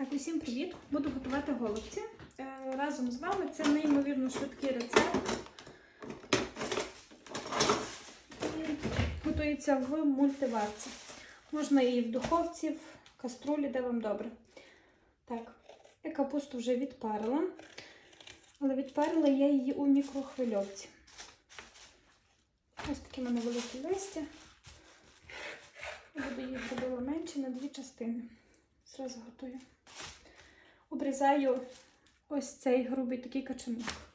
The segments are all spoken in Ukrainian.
Так, усім привіт! Буду готувати голубці. Е, Разом з вами це неймовірно швидкий рецепт. І готується в мультиварці. Можна і в духовці, в каструлі, де вам добре. Так, я капусту вже відпарила, але відпарила я її у мікрохвильовці. Ось такі в мене великі листя. Буду їх робила менше на дві частини. Зразу готую. Обрізаю ось цей грубий такий качанок.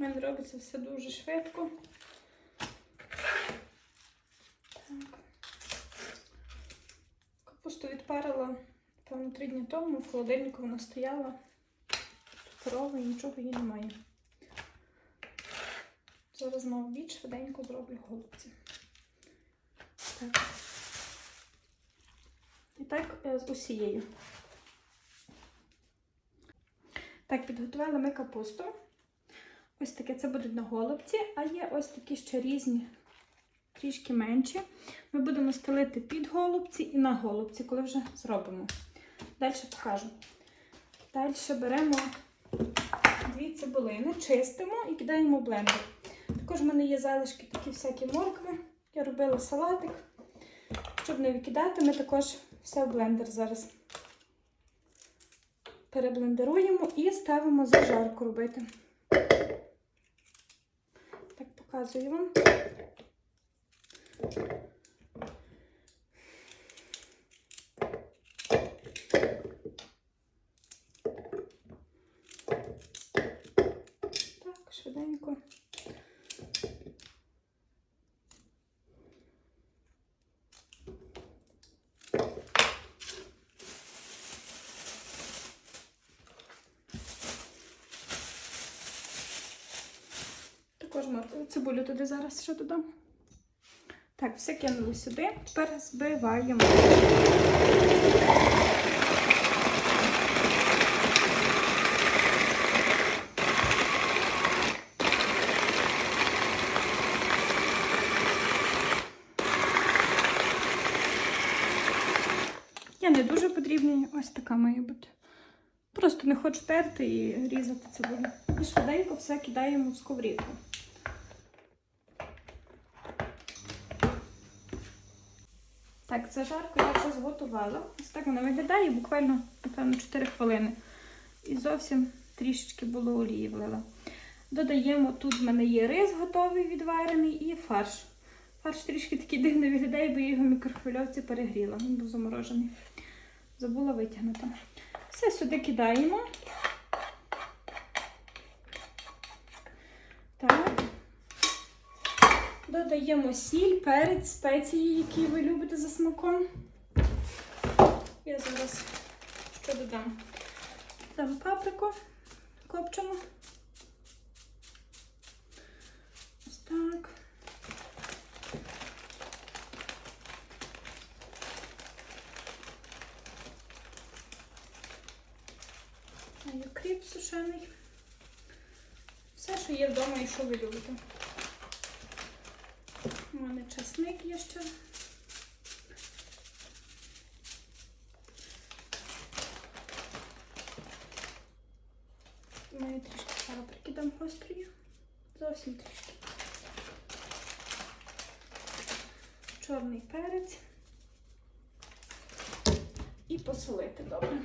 У мене робиться все дуже швидко. Так. Капусту відпарила, певно, три дні тому, в холодильнику вона стояла суперова і нічого їй немає. Зараз на обід швиденько зроблю голубці. Так. І так е, з усією. Так, підготували ми капусту. Ось таке це будуть на голубці, а є ось такі ще різні, трішки менші. Ми будемо стелити під голубці і на голубці, коли вже зробимо. Далі покажу. Далі беремо дві цибулини, чистимо і кидаємо в блендер. Також в мене є залишки такі всякі моркви. Я робила салатик. Щоб не викидати, ми також все в блендер зараз переблендеруємо і ставимо зажарку робити. Показую вам. Так, швиденько. Також моркву, цибулю туди зараз ще додам. Так, все кинули сюди. Тепер збиваємо. Я не дуже потрібні, ось така має бути. Просто не хочу терти і різати цибулю. І швиденько все кидаємо в сковорідку. Так, зажарку я вже зготувала. Ось так вона виглядає буквально, напевно, 4 хвилини. І зовсім трішечки було олії влила. Додаємо, тут в мене є рис готовий, відварений і фарш. Фарш трішки такий дивно виглядає, бо я його в мікрохвильовці перегріла. Він був заморожений. Забула витягнути. Все сюди кидаємо. Так. Додаємо сіль, перець, спеції, які ви любите за смаком. Я зараз що додам? Дам паприку копчену. Ось так. І Кріп сушений. Все, що є вдома і що ви любите. У мене часник є ще. Мене трішки паприки дам гострої. Зовсім трішки. Чорний перець. І посолити добре.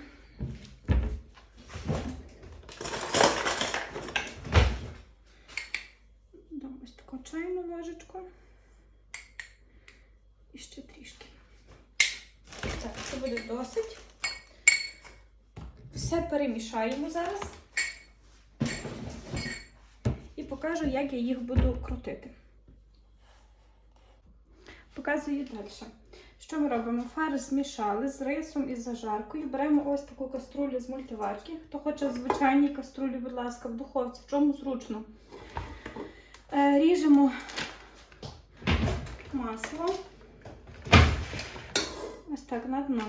Дам ось таку чайну ложечку. І ще трішки. Так, це буде досить. Все перемішаємо зараз. І покажу, як я їх буду крутити. Показую далі. Що ми робимо? Фарш змішали з рисом і з зажаркою. Беремо ось таку каструлю з мультиварки. Хто хоче в звичайній каструлі, будь ласка, в духовці, в чому зручно. Е, наріжемо масло. Ось так на дно.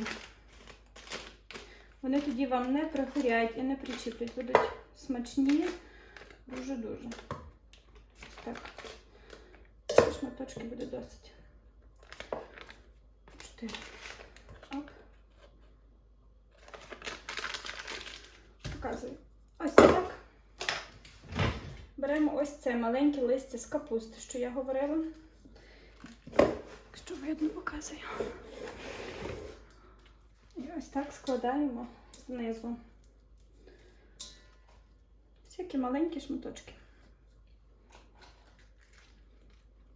Вони тоді вам не пригорять і не причіплять, будуть смачні дуже-дуже. Так. Шматочки буде досить. Чотири. Оп. Показую. Ось так. Беремо ось це маленьке листя з капусти, що я говорила. Якщо видно, показую. І ось так складаємо знизу. Всякі маленькі шматочки.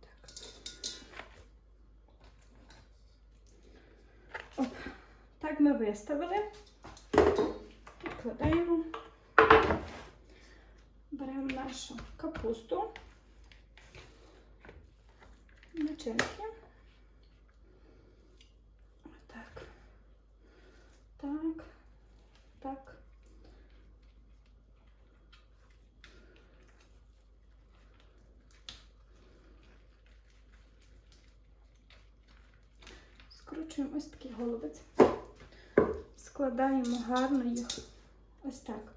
Так. Оп. Так ми виставили. Відкладаємо. Беремо нашу капусту. Начинки. Так. Так. Так. Скручуємо ось такий голубець. Складаємо гарно їх ось так.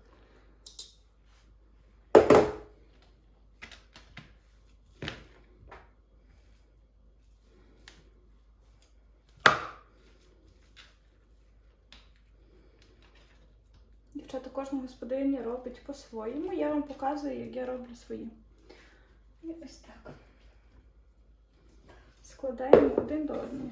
Дівчата, кожна господиня робить по-своєму. Я вам показую, як я роблю свої. І ось так. Складаємо один до одного.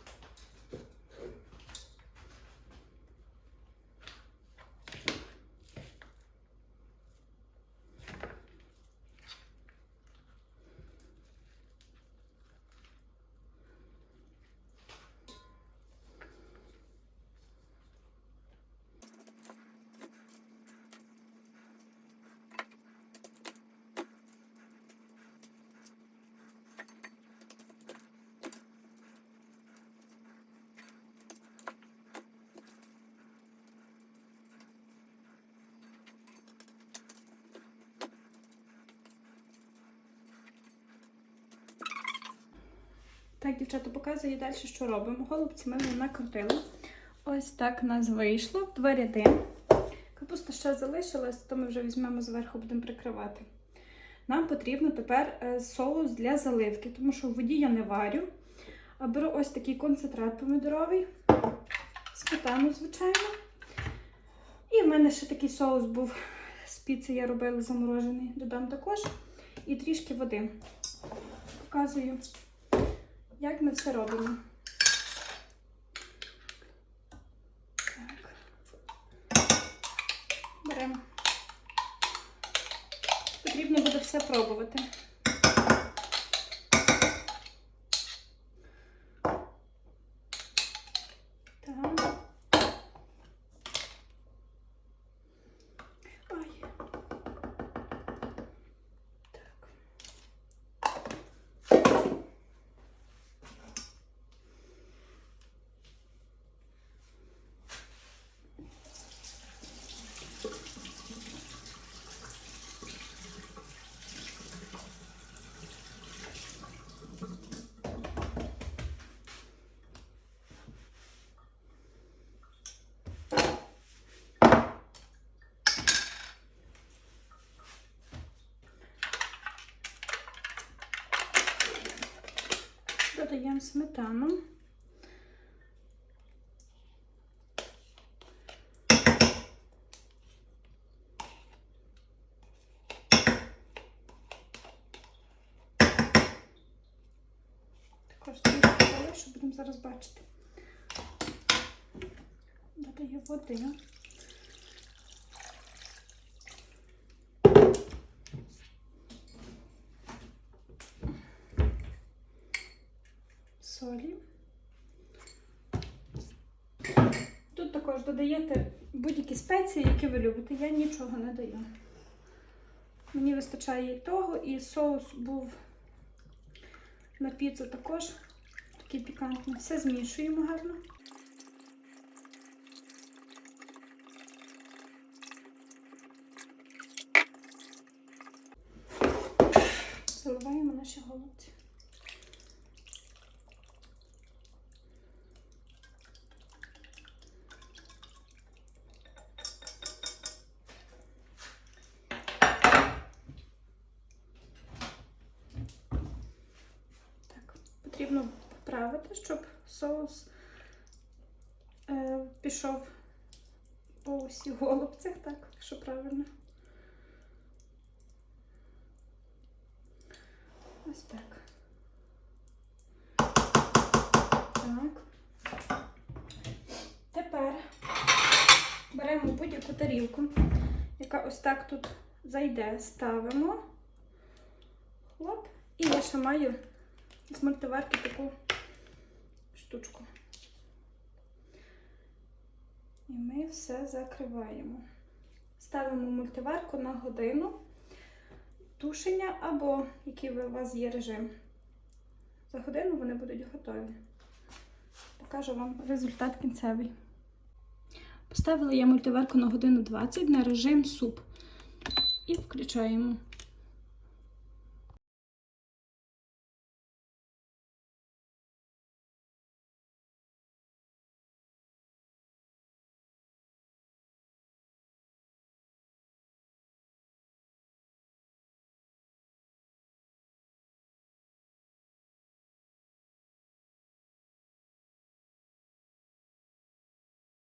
Так, дівчата, показую далі, що робимо. Голубці ми накрутили. Ось так у нас вийшло два ряди. Капуста ще залишилась, то ми вже візьмемо зверху, будемо прикривати. Нам потрібно тепер е, соус для заливки, тому що в воді я не варю. Беру ось такий концентрат помідоровий, сметану, звичайно. І в мене ще такий соус був з я робила заморожений. Додам також. І трішки води. Показую як ми все робимо. Так. Беремо. Потрібно буде все пробувати. Так. Ай. Так. Додаємо сметану. Також трішки залишу, будемо зараз бачити. Додаю води. Солі. Тут також додаєте будь-які спеції, які ви любите. Я нічого не даю. Мені вистачає і того, і соус був на піцу також такий пікантний. Все змішуємо гарно. Заливаємо наші голубці. Так, потрібно поправити, щоб соус е, пішов по усіх голубцях, так, якщо правильно. Ось так. Так. Тепер беремо будь-яку тарілку, яка ось так тут зайде, ставимо. Хлоп. І я ще маю з мультиварки таку штучку. І ми все закриваємо. Ставимо мультиварку на годину тушення або який у вас є режим. За годину вони будуть готові. Покажу вам результат кінцевий. Поставила я мультиварку на годину 20 на режим суп. І включаємо.